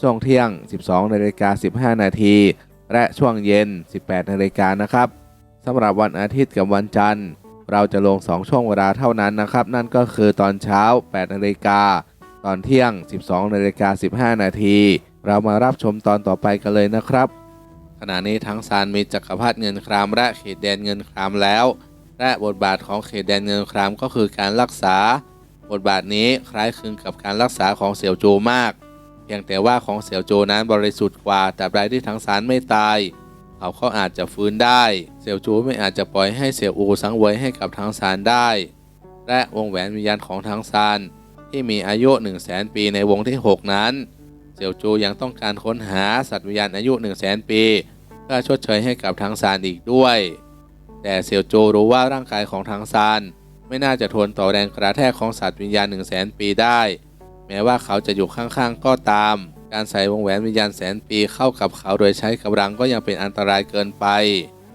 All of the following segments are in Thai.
ช่วงเที่ยง 12นาฬิกา15 นาที และช่วงเย็น 18นาฬิกานะครับสำหรับวันอาทิตย์กับวันจันทร์ เราจะลง 2 ช่วงเวลาเท่านั้นนะครับ นั่นก็คือตอนเช้า 8นาฬิกาตอนเที่ยง 12นาฬิกา15 นาที เรามารับชมตอนต่อไปกันเลยนะครับ ขณะนี้ทั้งซานมีจักรพรรดิเงินครามและเขตแดนเงินครามแล้ว และบทบาทของเขตแดนเงินครามก็คือการรักษา บทบาทนี้คล้ายคลึงกับการรักษาของเสี่ยวโจมาก เพียงแต่ว่าของเสี่ยวโจนั้นบริสุทธิ์กว่าแต่ใดที่ทั้งซานไม่ตายเขาก็อาจจะฟื้นได้ เสี่ยวโจไม่อาจจะปล่อยให้เสี่ยวอูสังเวยให้กับทั้งซานได้ และวงแหวนวิญญาณของทั้งซานที่มีอายุ1 0 0 0 0แสนปีในวงที่ 6 นั้น เสี่ยวโจยังต้องการค้นหาสัตว์วิญญาณอายุ1 0 0 0 0แสนปี เพื่อชดเชยให้กับทางซานอีกด้วย แต่เซียวโจรู้ว่าร่างกายของทางซานไม่น่าจะทนต่อแรงกระแทกของสัตว์วิญญาณ1 0 0 0 0แสนปีได้ แม้ว่าเขาจะอยู่ข้างๆก็ตาม การใส่วงแหวนวิญญาณแสนปีเข้ากับเขาโดยใช้กำลังก็ยังเป็นอันตรายเกินไป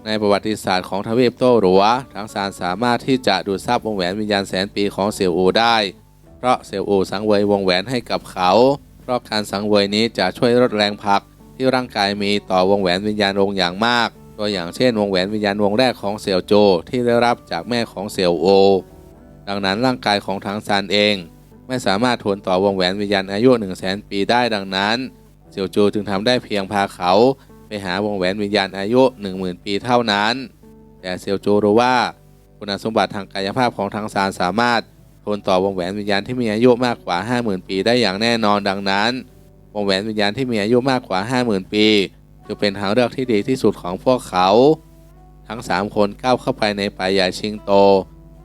ในประวัติศาสตร์ของทวีปโต้หลัวทางซานสามารถที่จะดูดซับวงแหวนวิญญาณแสนปีของเซียวอูได้ เพราะเซียวอูสังเวยวงแหวนให้กับเขา เพราะการสังเวยนี้จะช่วยลดแรงผลักที่ร่างกายมีต่อวงแหวนวิญญาณวงอย่างมาก ตัวอย่างเช่น วงแหวนวิญญาณวงแรกของเสี่ยวโจที่ได้รับจากแม่ของเสี่ยวโอ ดังนั้นร่างกายของทางซานเอง ไม่สามารถทนต่อวงแหวนวิญญาณอายุ1 0 0 0 0แสนปีได้ดังนั้นเสี่ยวโจจึงทำได้เพียงพาเขาไปหาวงแหวนวิญญาณอายุ 10,000 ปีเท่านั้น แต่เสี่ยวโจรู้ว่าคุณสมบัติทางกายภาพของทางซานสามารถทนต่อวงแหวนวิญญาณที่มีอายุมากกว่า 50,000 ปีได้อย่างแน่นอนดังนั้น วงแหวนวิญญาณที่มีอายุมากกว่า 50,000 ปีจะเป็นทางเลือกที่ดีที่สุดของพวกเขา ทั้ง 3 คนก้าวเข้าไปในป่าใหญ่ชิงโต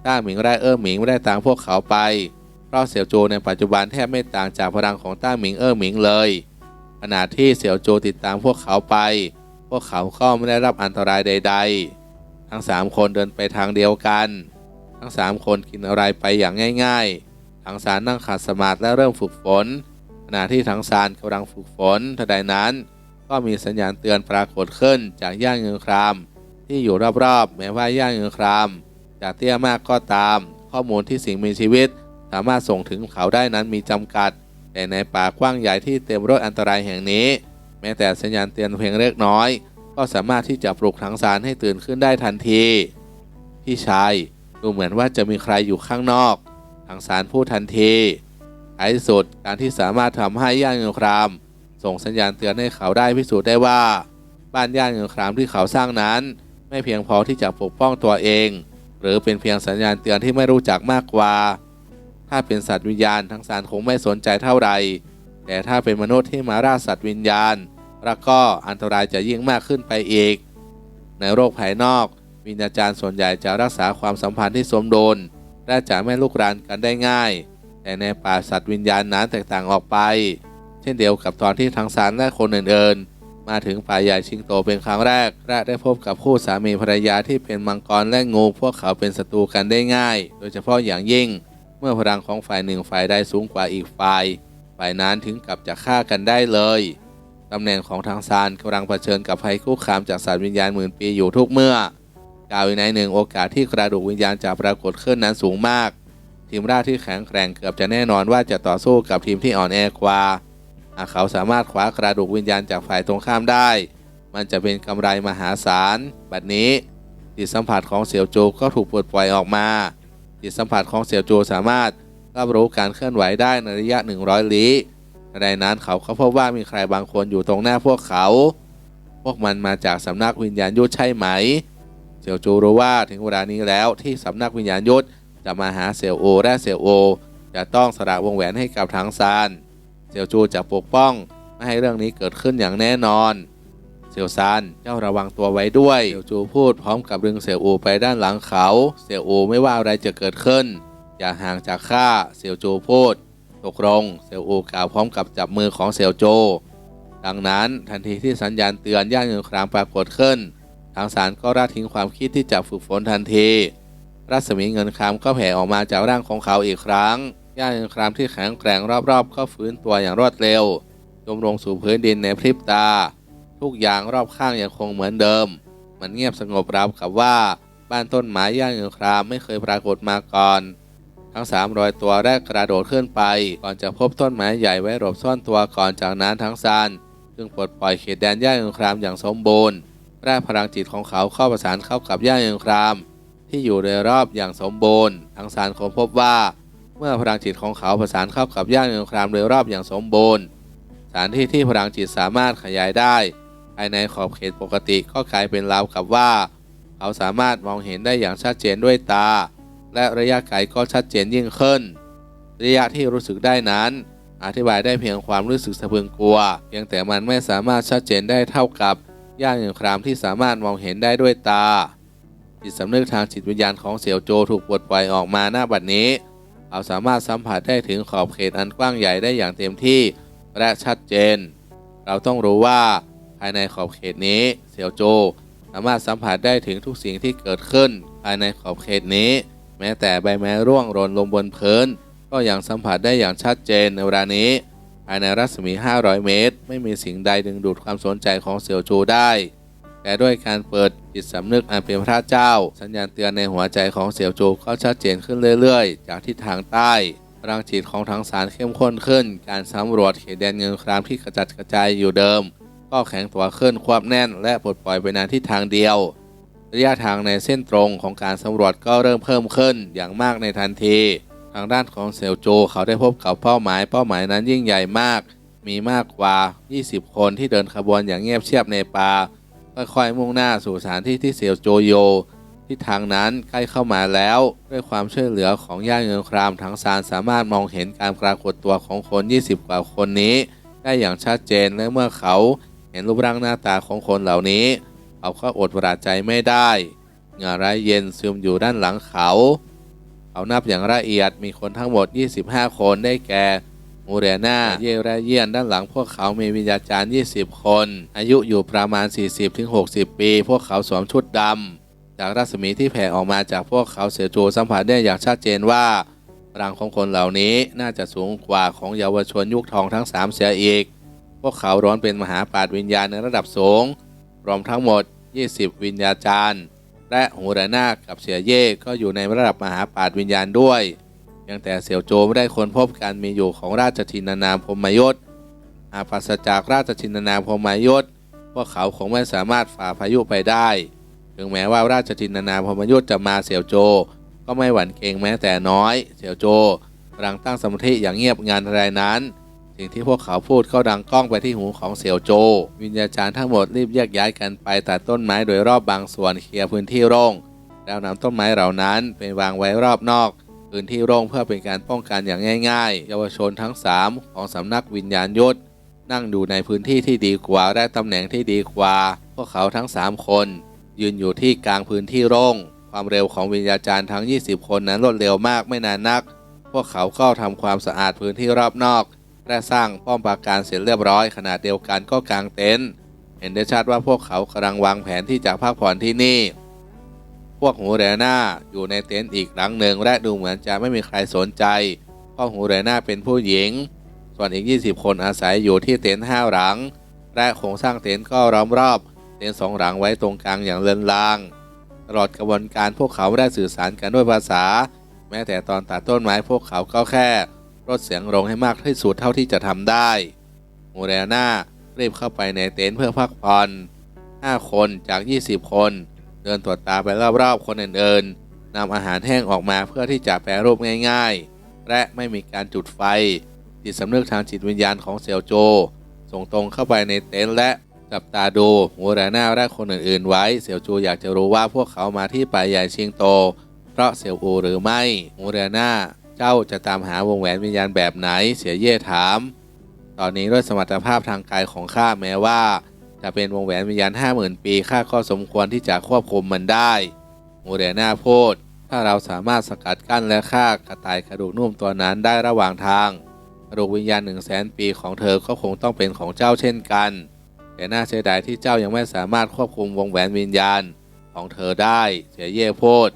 ต้าหมิงและเออหมิงไม่ได้ตามพวกเขาไป ราะเสี่ยวโจในปัจจุบันแทบไม่ต่างจากพลังของต้าหมิงเออหมิงเลย ขณะที่เสี่ยวโจติดตามพวกเขาไป พวกเขาก็ไม่ได้รับอันตรายใด ๆ ทั้ง3คนเดินไปทางเดียวกัน ทั้ง3คนกินอะไรไปอย่างง่ายๆ ทั้งสารนั่งขัดสมาธิและเริ่มฝึกฝน ขณะที่ทั้งซานกำลังฝึกฝนทันใดนั้น ก็มีสัญญาณเตือนปรากฏขึ้นจากย่านเงินคราม ที่อยู่รอบๆ แม้ว่าย่านเงินครามจะเตี้ยมากก็ตาม ข้อมูลที่สิ่งมีชีวิตามารถส่งถึงเขาได้นั้นมีจำกัด แต่ในป่ากว้างใหญ่ที่เต็มรถอันตรายแห่งนี้ แม้แต่สัญญาณเตือนเพียงเล็กน้อย ก็สามารถที่จะปลุกทั้งซานให้ตื่นขึ้นได้ทันทีพี่ชายดูเหมือนว่าจะมีใครอยู่ข้างนอกทางสารพูดทันทีท้ายสุดการที่สามารถทำให้ย่านเงินคราม ส่งสัญญาณเตือนให้เขาได้พิสูจน์ได้ว่า บ้านย่านเงินครามที่เขาสร้างนั้น ไม่เพียงพอที่จะปกป้องตัวเอง หรือเป็นเพียงสัญญาณเตือนที่ไม่รู้จักมากกว่า ถ้าเป็นสัตว์วิญญาณทั้งสารคงไม่สนใจเท่าไหร่แต่ถ้าเป็นมนุษย์ที่มาล่าสัตว์วิญญาณ แล้วก็อันตรายจะยิ่งมากขึ้นไปอีก ในโรคภายนอก วิญญาจารย์ส่วนใหญ่จะรักษาความสัมพันธ์ที่สมดุลและจะไม่ลุกรานกันได้ง่าย แต่ในป่าสัตว์วิญญาณนั้นแตกต่างออกไป เช่นเดียวกับตอนที่ทางสารและคนอื่นๆ มาถึงป่าใหญ่ชิงโตเป็นครั้งแรก และได้พบกับคู่สามีภรรยาที่เป็นมังกรและงูพวกเขาเป็นศัตรูกันได้ง่าย โดยเฉพาะอย่างยิ่ง เมื่อพลังของฝ่ายหนึ่งฝ่ายใดสูงกว่าอีกฝ่าย ฝ่ายนั้นถึงกับจะฆ่ากันได้เลยตำแหน่งของทางซานกำลังเผชิญกับภัยคุกคามจากสัตว์วิญญาณหมื่นปีอยู่ทุกเมื่อกล่าวอีกในหนึ่งโอกาสที่กระดูกวิญญาณจะปรากฏขึ้นนั้นสูงมาก ทีมราชที่แข็งแกร่งเกือบจะแน่นอนว่าจะต่อสู้กับทีมที่อ่อนแอกว่าหากเขาสามารถคว้ากระดูกวิญญาณจากฝ่ายตรงข้ามได้ มันจะเป็นกำไรมหาศาล บัดนี้จิตสัมผัสของเสี่ยวโจก็ถูกปลดปล่อยออกมา จิตสัมผัสของเสี่ยวโจสามารถรับรู้การเคลื่อนไหวได้ในระยะ 100 ลี้ในนั้นเขาก็พบว่ามีใครบางคนอยู่ตรงหน้าพวกเขา พวกมันมาจากสำนักวิญญาณยุทธใช่ไหม เสี่ยวจูรู้ว่าถึงเวลานี้แล้วที่สำนักวิญญาณยุทธจะมาหาเสี่ยวโอและเสี่ยวโอ จะต้องสละวงแหวนให้กับทางซาน เสี่ยวจูจะปกป้องไม่ให้เรื่องนี้เกิดขึ้นอย่างแน่นอน เสี่ยวซานเจ้าระวังตัวไว้ด้วยเสี่ยวจูพูดพร้อมกับดึงเสี่ยวอูไปด้านหลังเขา เสี่ยวอูไม่ว่าอะไรจะเกิดขึ้น อย่าห่างจากข้าเสี่ยวจูพูดตกลงเสี่ยวอูกล่าวพร้อมกับจับมือของเสี่ยวโจ ดังนั้นทันทีที่สัญญาณเตือนย่านเงินครามปรากฏขึ้น ทางสารก็ละทิ้งความคิดที่จะฝึกฝนทันที รัศมีเงินครามก็แผ่ออกมาจากร่างของเขาอีกครั้งย่านเงินครามที่แข็งแกร่งรอบๆ ก็ฟื้นตัวอย่างรวดเร็วจมลงสู่พื้นดินในพริบตา ทุกอย่างรอบข้างยังคงเหมือนเดิม มันเงียบสงบราวกับว่าบ้านต้นไม้ย่านเงครามไม่เคยปรากฏมาก่อน ทั้งสามรอยตัวแรกกระโดดขึ้นไป ก่อนจะพบต้นไม้ใหญ่ไว้หลบซ่อนตัวก่อนจากนั้นทั้งซานจึงปลดปล่อยเขตแดนย่านเงครามอย่างสมบูรณ์แร่พลังจิตของเขาเข้าประสานเข้ากับย่าเยิงคราม ที่อยู่โดยรอบอย่างสมบูรณ์ทางสารคงพบว่า เมื่อพลังจิตของเขาประสานเข้ากับย่าเยิงครามโดยรอบอย่างสมบูรณ์สถานที่ที่พลังจิตสามารถขยายได้ ภายในขอบเขตปกติก็กลายเป็นราวกับว่า เขาสามารถมองเห็นได้อย่างชัดเจนด้วยตา และระยะไกลก็ชัดเจนยิ่งขึ้น ระยะที่รู้สึกได้นั้น อธิบายได้เพียงความรู้สึกสะพรึงกลัว เพียงแต่มันไม่สามารถชัดเจนได้เท่ากับย่างอย่างครามที่สามารถมองเห็นได้ด้วยตา จิตสำนึกทางจิตวิญญาณของเสี่ยวโจถูกปลดปล่อยออกมาหน้าบัดนี้เขาสามารถสัมผัสได้ถึงขอบเขตอันกว้างใหญ่ได้อย่างเต็มที่และชัดเจน เราต้องรู้ว่า ภายในขอบเขตนี้ เสี่ยวโจ สามารถสัมผัสได้ถึงทุกสิ่งที่เกิดขึ้น ภายในขอบเขตนี้ แม้แต่ใบไม้ร่วงหล่นลงบนพื้น ก็ยังสัมผัสได้อย่างชัดเจนในเวลานี้ ภายในรัศมี 500 เมตร ไม่มีสิ่งใดดึงดูดความสนใจของเสี่ยวโจได้ แต่ด้วยการเปิดจิตสำนึกอันเป็นพระเจ้า สัญญาณเตือนในหัวใจของเสี่ยวโจก็ชัดเจนขึ้นเรื่อยๆ จากทิศทางใต้พลังจิตของทางสารเข้มข้นขึ้น การสำรวจเขตแดนเงินครามที่กระจัดกระจายอยู่เดิม ก็แข็งตัวขึ้นควบแน่น และปลดปล่อยไปในทิศทางเดียว ระยะทางในเส้นตรงของการสำรวจก็เริ่มเพิ่มขึ้นอย่างมากในทันที ทางด้านของเซลโจเขาได้พบกับเป้าหมาย เป้าหมายนั้นยิ่งใหญ่มาก มีมากกว่า 20 คนที่เดินขบวนอย่างเงียบเชียบในป่าค่อยๆมุ่งหน้าสู่สถานที่ที่เซียวโจโยที่ทางนั้นใกล้เข้ามาแล้ว ด้วยความช่วยเหลือของย่าเงินครามทั้งซานสามารถมองเห็นการปรากฏตัวของคน 20 กว่าคนนี้ ได้อย่างชัดเจนและเมื่อเขา เห็นรูปร่างหน้าตาของคนเหล่านี้ เขาก็อดประหลาดใจไม่ได้เหงื่อไรเย็นซึมอยู่ด้านหลังเขา เขานับอย่างละเอียดมีคนทั้งหมด 25 คนได้แก่มูเรนาเยและเยียนด้านหลังพวกเขามีวิญญาจารย์ 20 คน อายุอยู่ประมาณ 40-60 ปี พวกเขาสวมชุดดำจากรัศมีที่แผ่ออกมาจากพวกเขาเสียจูสัมผัสได้อย่างชัดเจนว่าพลังของคนเหล่านี้น่าจะสูงกว่าของเยาวชนยุคทองทั้ง 3 เสียอีก วกเขาร้อนเป็นมหาปราชญ์วิญญาณในระดับสูง รวมทั้งหมด 20 วิญญาจารย์ และหูไรนาคกับเสียเย่ก็อยู่ในระดับมหาปราชญ์วิญญาณด้วยยังแต่เสี่ยวโจไม่ได้ค้นพบการมีอยู่ของราชทินานามพมยศหากปราศจากราชทินานามพมยศพวกเขาคงไม่สามารถฝ่าพายุไปได้ ถึงแม้ว่าราชทินานามพมยศจะมาเสี่ยวโจ ก็ไม่หวั่นเกรงแม้แต่น้อย เสี่ยวโจกำลังตั้งสมาธิอย่างเงียบงันอะไรนั้น สิ่งที่พวกเขาพูดเข้าดังก้องไปที่หูของเสี่ยวโจ วิญญาจารย์ทั้งหมดรีบแยกย้ายกันไปตัดต้นไม้โดยรอบบางส่วนเคลียร์พื้นที่โล่งแล้วนำต้นไม้เหล่านั้นไปวางไว้รอบนอกพื้นที่โล่งเพื่อเป็นการป้องกันอย่างง่าย ๆ เยาวชนทั้ง 3 ของสำนักวิญญาณยุทธนั่งดูในพื้นที่ที่ดีกว่าและตำแหน่งที่ดีกว่า พวกเขาทั้ง 3 คน ยืนอยู่ที่กลางพื้นที่โล่งความเร็วของวิญญาจารย์ทั้ง 20 คนนั้นรวดเร็วมากไม่นานนัก พวกเขาก็ทำความสะอาดพื้นที่รอบนอก และสร้างป้อมปราการเสร็จเรียบร้อยขณะเดียวกันก็กางเต็นท์เห็นได้ชัดว่าพวกเขากำลังวางแผนที่จะพักผ่อนที่นี่ พวกหูเรน่าอยู่ในเต็นท์อีกหลังหนึ่งและดูเหมือนจะไม่มีใครสนใจเพราะหูเรน่าเป็นผู้หญิง ส่วนอีก 20 คนอาศัยอยู่ที่เต็นท์ห้าหลัง และโครงสร้างเต็นท์ก็ล้อมรอบเต็นท์สองหลังไว้ตรงกลางอย่างเลินลาง ตลอดกระบวนการพวกเขาไม่ได้สื่อสารกันด้วยภาษา แม้แต่ตอนตัดต้นไม้พวกเขาก็แค่ ลดเสียงลงให้มากที่สุดเท่าที่จะทำได้มูเรน่ารีบเข้าไปในเต็นท์เพื่อพักผ่อน 5 คนจาก 20 คน เดินตรวจตาไปรอบๆคนอื่นๆนำอาหารแห้งออกมาเพื่อที่จะแปรรูปง่ายๆ และไม่มีการจุดไฟ จิตสำนึกทางจิตวิญญาณของเซลโจ ส่งตรงเข้าไปในเต็นท์และจับตาดูหูแรน่าและคนอื่นๆ ไว้ เสี่ยวจูอยากจะรู้ว่าพวกเขามาที่ป่าใหญ่ชิงโต เพราะเสี่ยวอูหรือไม่หูแรน่า เจ้าจะตามหาวงแหวนวิญญาณแบบไหน เสียเย่ถาม ตอนนี้ด้วยสมรรถภาพทางกายของข้าแม้ว่า จะเป็นวงแหวนวิญญาณห้าหมื่นปีข้าก็สมควรที่จะควบคุมมันได้หูแรน่าพูดถ้าเราสามารถสกัดกั้นและฆ่ากระต่ายกระดูกนุ่มตัวนั้นได้ระหว่างทางกระดูกวิญญาณหนึ่งแสนปีของเธอก็คงต้องเป็นของเจ้าเช่นกัน แต่น่าเสียดายที่เจ้ายังไม่สามารถควบคุมวงแหวนวิญญาณของเธอได้ เสียเย่พูด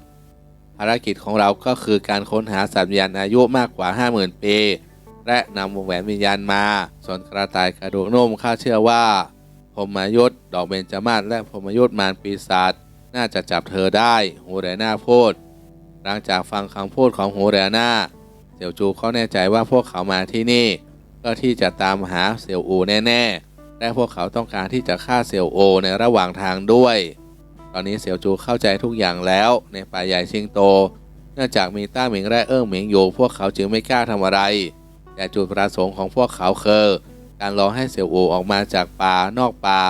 ภารกิจของเราก็คือการค้นหาสัตว์วิญญาณอายุมากกว่า 50,000 ปี และนำวงแหวนวิญญาณมา ส่วนกระต่ายกระดูกนุ่มข้าเชื่อว่าพรหมยุทธดอกเบญจมาศและพรหมยุทธมารปีศาจน่าจะจับเธอได้หูแรน่าพูดหลังจากฟังคำพูดของหูแรน่าเสี่ยวจูเขาแน่ใจว่าพวกเขามาที่นี่เพื่อที่จะตามหาเสี่ยวอูแน่ๆและพวกเขาต้องการที่จะฆ่าเสี่ยวโอในระหว่างทางด้วย ตอนนี้เสี่ยวจูเข้าใจทุกอย่างแล้วในป่าใหญ่ชิงโต เนื่องจากมีต้าหมิงและเอิ่งหมิงอยู่พวกเขาจึงไม่กล้าทำอะไร แต่จุดประสงค์ของพวกเขาคือการรอให้เสี่ยวอูออกมาจากป่านอกป่า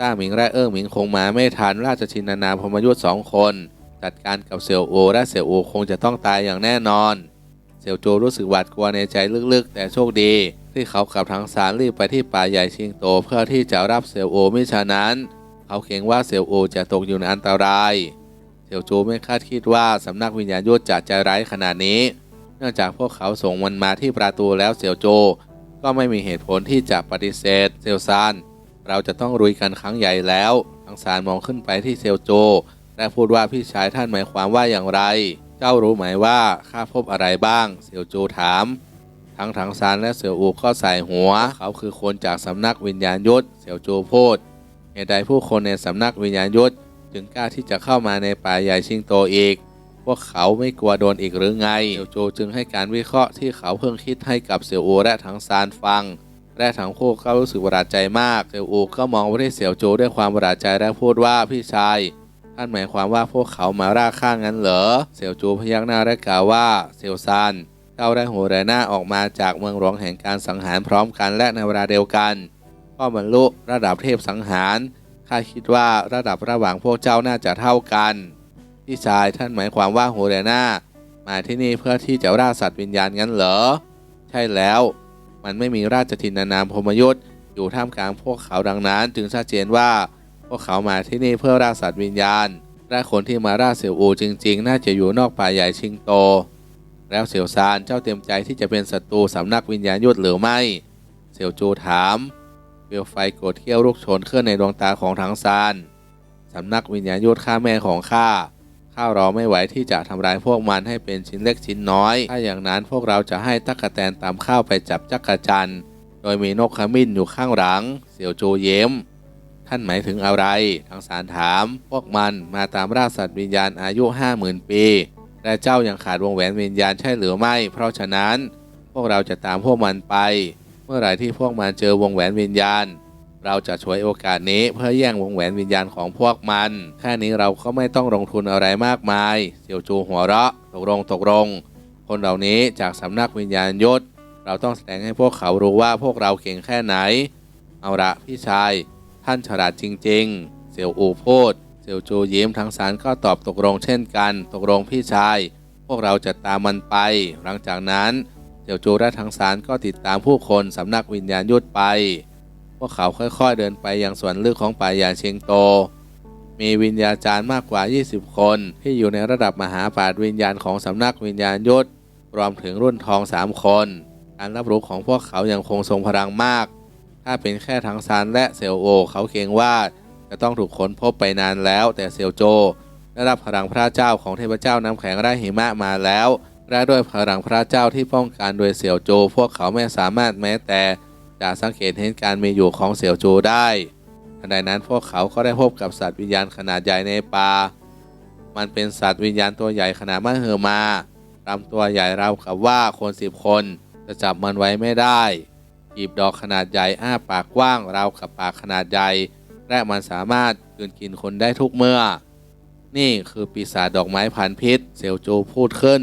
ต้าหมิงและเอิ่งหมิงคงมาไม่ทันราชชินนาพมยุทธ์สองคน จัดการกับเสี่ยวโอและเสี่ยวอูคงจะต้องตายอย่างแน่นอน เสี่ยวโจวรู้สึกหวาดกลัวในใจลึกๆ แต่โชคดี ที่เขากับทั้งสารรีบไปที่ป่าใหญ่ชิงโต เพื่อที่จะรับเสี่ยวโอไม่ฉะนั้น เขาเกรงว่าเสี่ยวโอจะตกอยู่ในอันตรายเสี่ยวโจไม่คาดคิดว่าสำนักวิญญาณยุทธจะใจร้ายขนาดนี้ เนื่องจากพวกเขาส่งมันมาที่ประตูแล้วเสี่ยวโจ ก็ไม่มีเหตุผลที่จะปฏิเสธ เซียวซาน เราจะต้องรุยกันครั้งใหญ่แล้วทั้งสารมองขึ้นไปที่เซียวโจ และพูดว่าพี่ชายท่านหมายความว่าอย่างไร เจ้ารู้ไหมว่าข้าพบอะไรบ้างเสี่ยวจูถาม ทั้งถังซานและเสี่ยวอูก็ใส่หัว เขาคือคนจากสำนักวิญญาณยุทธเสี่ยวจูพูด เหตุใดผู้คนในสำนักวิญญาณยุทธจึงกล้าที่จะเข้ามาในป่าใหญ่ชิงโตอีก พวกเขาไม่กลัวโดนอีกหรือไงเสี่ยวโจจึงให้การวิเคราะห์ที่เขาเพิ่งคิดให้กับเสี่ยวอูและถังซานฟัง และทั้งคู่ก็รู้สึกประหลาดใจมากเสี่ยวอูก็มองไปที่เสียวโจด้วยความประหลาดใจและพูดว่าพี่ชายท่านหมายความว่าพวกเขามาร่าข้างงั้นเหรอเสี่ยวจูพยักหน้าและกล่าวว่าเสี่ยวซานเจ้าได้โหแรหน้าออกมาจากเมืองหลวงแห่งการสังหารพร้อมกันและในเวลาเดียวกัน ก็บรรลุระดับเทพสังหารข้าคิดว่าระดับระหว่างพวกเจ้าน่าจะเท่ากัน พี่ชายท่านหมายความว่าโหแรนามาที่นี่เพื่อที่จะล่าสัตว์วิญญาณงั้นเหรอ ใช่แล้ว มันไม่มีราชทินานามพมยุทธ์อยู่ท่ามกลางพวกเขาดังนั้น จึงชัดเจนว่าพวกเขามาที่นี่เพื่อล่าสัตว์วิญญาณและคนที่มาล่าเสียวอูจริง ๆ น่าจะอยู่นอกป่าใหญ่ชิงโต แล้วเสี่ยวซานเจ้าเต็มใจที่จะเป็นศัตรูสำนักวิญญาณยุทธหรือไม่ เสี่ยวจูถาม ปลวไฟโกรธเขี้ยวลุกโชนขึ้นในดวงตาของทังซานสำนักวิญญาณยุทธฆ่าแม่ของข้าข้าเรอไม่ไหวที่จะทำลายพวกมันให้เป็นชิ้นเล็กชิ้นน้อย ถ้าอย่างนั้นพวกเราจะให้ตั๊กแตนตามข้าวไปจับจักรจันทร์โดยมีนกขมิ้นอยู่ข้างหลัง เสี่ยวโจเย้ม ท่านหมายถึงอะไร ทางสารถาม พวกมันมาตามราสัตว์วิญญาณอายุห้าหมื่นปี และเจ้ายังขาดวงแหวนวิญญาณใช่หรือไม่ เพราะฉะนั้น พวกเราจะตามพวกมันไป มื่อไหร่ที่พวกมันเจอวงแหวนวิญญาณ เราจะช่วยโอกาสนี้เพื่อแย่งวงแหวนวิญญาณของพวกมัน แค่นี้เราก็ไม่ต้องลงทุนอะไรมากมายเสี่ยวจูหัวเราะตกลงตกลง คนเหล่านี้จากสำนักวิญญาณยศ เราต้องแสดงให้พวกเขารู้ว่าพวกเราเก่งแค่ไหน เอาละพี่ชาย ท่านฉลาดจริง ๆ เสี่ยวอูพูดเสี่ยวจูยิ้มทั้งสารก็ตอบตกลงเช่นกัน ตกลงพี่ชาย พวกเราจะตามมันไป หลังจากนั้น เสี่ยวจูและทังสารก็ติดตามผู้คนสำนักวิญญาณยุทธไป พวกเขาค่อยๆเดินไปยังสวนลึกของป่าใหญ่เชียงโต มีวิญญาจารย์มากกว่า 20 คนที่อยู่ในระดับมหาปราชญ์วิญญาณของสำนักวิญญาณยุทธรวมถึงรุ่นทอง3คน การรับรู้ของพวกเขายังคงทรงพลังมาก ถ้าเป็นแค่ทังซานและเซลโอ เขาเกรงว่าจะต้องถูกค้นพบไปนานแล้ว แต่เซลโจได้รับพลังพระเจ้าของเทพเจ้าน้ำแข็งและหิมะมาแล้ว และด้วยพลังพระเจ้าที่ป้องกันโดยเสี่ยวโจ พวกเขาไม่สามารถแม้แต่จะสังเกตเห็นการมีอยู่ของเสี่ยวโจได้ทันใดนั้นพวกเขาก็ได้พบกับสัตว์วิญญาณขนาดใหญ่ในป่า มันเป็นสัตว์วิญญาณตัวใหญ่ขนาดมหึมาลำตัวใหญ่ราวกับว่าคนสิบคนจะจับมันไว้ไม่ได้หยิบดอกขนาดใหญ่อ้าปากกว้างราวกับปากขนาดใหญ่และมันสามารถกืนกินคนได้ทุกเมื่อ นี่คือปีศาจดอกไม้พันพิษเซลโจพูดขึ้น